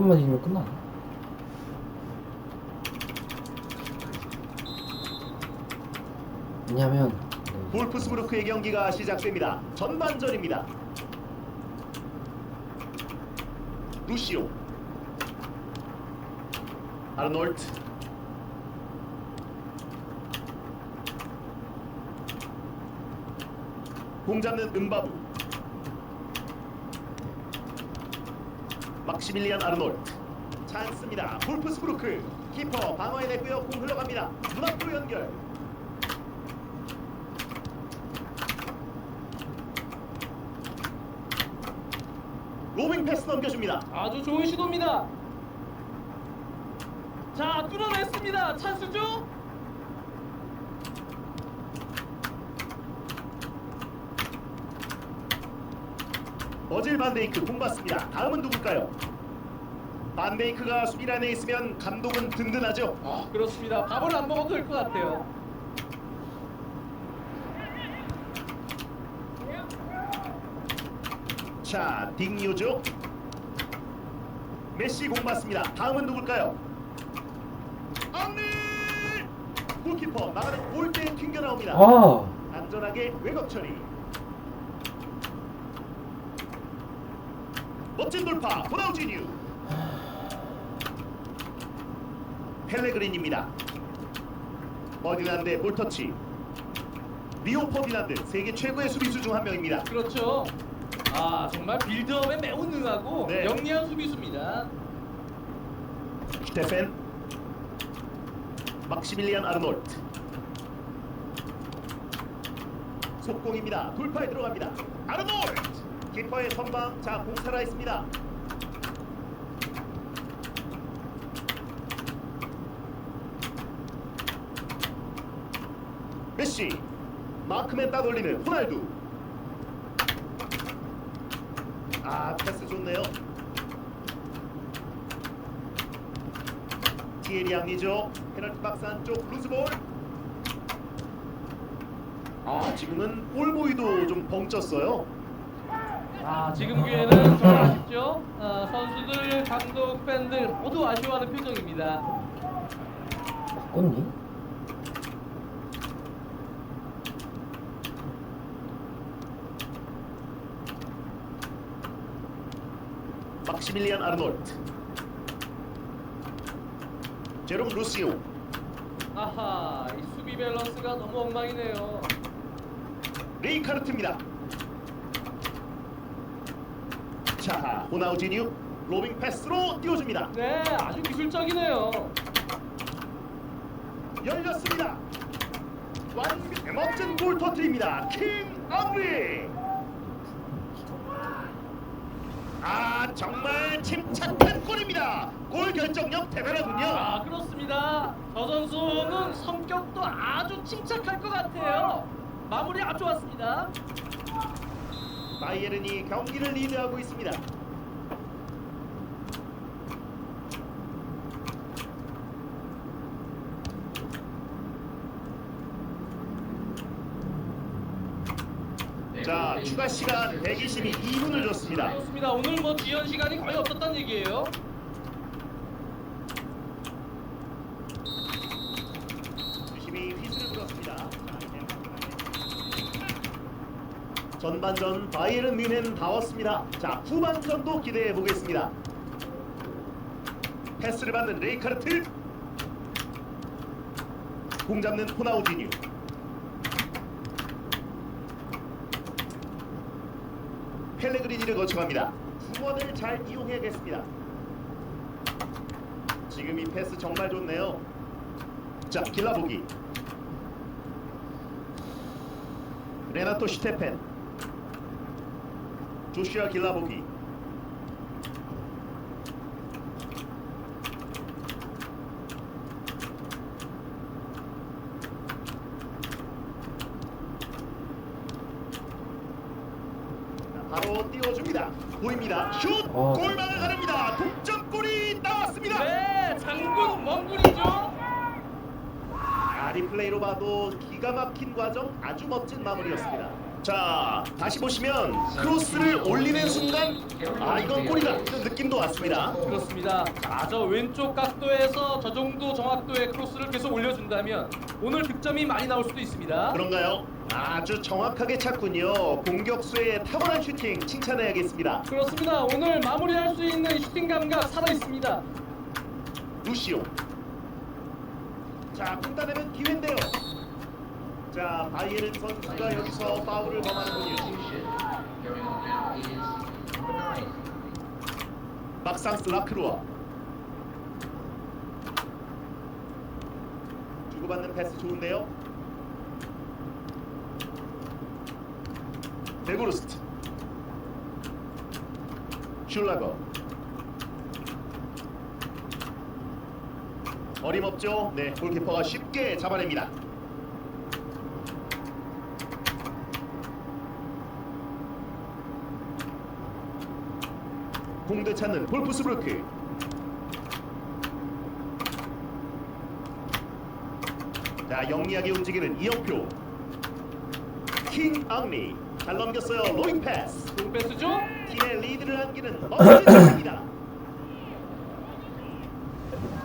판만 이기면 끝나. 왜냐면 네, 볼프스부르크의 경기가 시작됩니다. 전반전입니다. 루시오 아르놀트 공 잡는 은바부 막시밀리안 아르놀트 찬스입니다. 볼프스부르크 키퍼 방어해냈고요. 공 흘러갑니다. 눈앞으로 연결 로빙 패스 넘겨줍니다. 아주 좋은 시도입니다. 자, 뚫어냈습니다. 찬스죠? 버질 반데이크 공 받습니다. 다음은 누굴까요? 반데이크가 수비란에 있으면 감독은 든든하죠. 아, 그렇습니다. 밥을 안 먹어도 될 것 같아요. 자, 딩요죠. 메시 공 받습니다. 다음은 누굴까요? 안리 골키퍼 나가는 골대에 튕겨 나옵니다. 아 안전하게 외곽 처리. 멋진 돌파 호나우지뉴. 펠레그린입니다. 버디난드 볼터치. 리오 퍼디난드 세계 최고의 수비수 중 한 명입니다. 그렇죠. 아, 정말 빌드업에 매우 능하고 네. 영리한 수비수입니다. 슈테펜 막시밀리안 아르놀트 속공입니다 돌파에 들어갑니다 아르놀트 키퍼의 선방. 자공 살아있습니다. 메시 마크맨 따돌리는 호날두. 아 패스 좋네요. 티에리 양리죠. 페널티 박스 안쪽 루즈볼. 아 지금은 볼보이도 좀 벙쪘어요 아, 지금 기회는 정말 아쉽죠? 아, 선수들, 감독, 팬들 모두 아쉬워하는 표정입니다. 바꿨니? 막시밀리안 아르놀트 제롬 루시오 아하, 이 수비 밸런스가 너무 엉망이네요. 레이카르트입니다 자 호나우지뉴 로빙 패스로 띄워줍니다 네, 아주 기술적이네요. 열렸습니다 완벽 멋진 골 터트립니다 킹 앙리 아 정말 침착한 골입니다 골 결정력 대단하군요 아, 그렇습니다. 저 선수는 성격도 아주 침착할 것 같아요. 마무리 아주 좋았습니다. 바이에른이 경기를 리드하고 있습니다 자 추가 시간 122분을 줬습니다 그렇습니다. 오늘 뭐 지연 시간이 거의 없었단 얘기예요. 주심이 휘슬을 불었습니다. 전반전 바이에른 뮌헨 다웠습니다. 자 후반전도 기대해 보겠습니다. 패스를 받는 레이카르트 공 잡는 호나우지뉴 펠레그리니를 거쳐갑니다. 후원을 잘 이용해야겠습니다. 지금 이 패스 정말 좋네요. 자 길라보기 레나토 슈테펜 조슈아 길라보기 자, 바로 띄워줍니다 보입니다 슛 어. 골망을 가릅니다 동점골이 나왔습니다 네, 장군 멍군이죠. 아, 리플레이로 봐도 기가 막힌 과정 아주 멋진 마무리였습니다. 자 다시 보시면 크로스를 올리는 순간 아 이건 골이다 이런 느낌도 왔습니다. 그렇습니다. 자, 저 왼쪽 각도에서 저 정도 정확도의 크로스를 계속 올려준다면 오늘 득점이 많이 나올 수도 있습니다. 그런가요? 아주 정확하게 찼군요. 공격수의 탁월한 슈팅 칭찬해야겠습니다. 그렇습니다. 오늘 마무리할 수 있는 슈팅 감각 살아 있습니다. 루시오. 자, 판단하면 기회인데요. 자, 바이에른 선수가 여기서 파울을 범하는군요. 막상스 라크루아. 주고받는 패스 좋은데요. 데브루스트. 슐라거. 어림없죠? 네, 골키퍼가 쉽게 잡아냅니다. 공대 찾는 볼프스브루크. 자, 영리하게 움직이는 이영표. 킹 앙리. 잘 넘겼어요. 로잉 패스. 좋은 패스죠? 팀의 리드를 안기는 멋진 장입니다.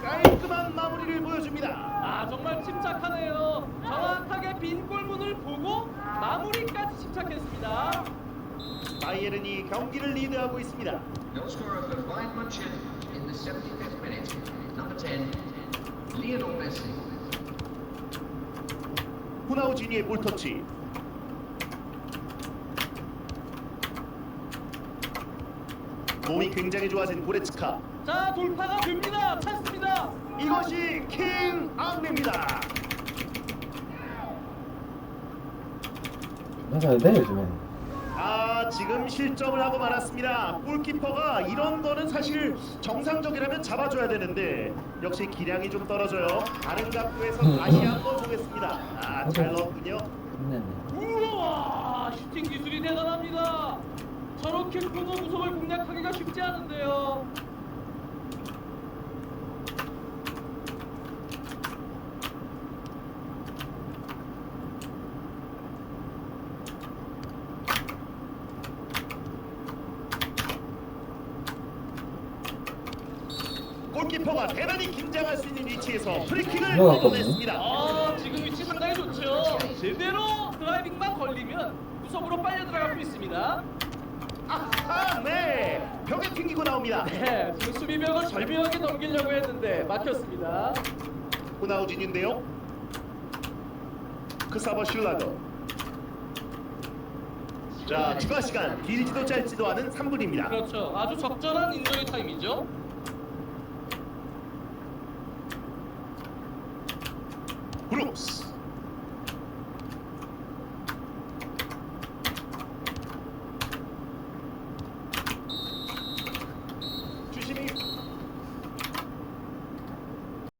깔끔한 마무리를 보여줍니다. 아 정말 침착하네요. 정확하게 빈 골문을 보고 마무리까지 침착했습니다. 바이에른이 경기를 리드하고 있습니다. Goal scorer for Bayern München in the 75th minute, number 10, Lionel Messi. 후나우지니의 볼터치. 몸이 굉장히 좋아진 고레츠카. 자 돌파가 됩니다. 찬스입니다. 이것이 킹 앙리입니다. 잘돼 요즘엔. 아 지금 실점을 하고 말았습니다. 골키퍼가 이런 거는 사실 정상적이라면 잡아줘야 되는데 역시 기량이 좀 떨어져요. 다른 각도에서 다시 한번 보겠습니다. 아잘 넣었군요. 끝냈네. 우와 슈팅 기술이 대단합니다. 저렇게 큰 구석을 공략하기가 쉽지 않은데요. 골키퍼가 대단히 긴장할 수 있는 위치에서 프리킥을. 얻어냈습니다. 아 지금 위치 상당히 좋죠. 제대로 드라이빙만 걸리면 구석으로 빨려 들어갈 수 있습니다. 아하 네 벽에 튕기고 나옵니다. 네, 지금 수비벽을 절묘하게 넘기려고 했는데 막혔습니다. 호나우진인데요. 크사버 슐라더. 자 추가 시간 길지도 짧지도 않은 3분입니다. 그렇죠. 아주 적절한 인조이 타임이죠. 브룩스.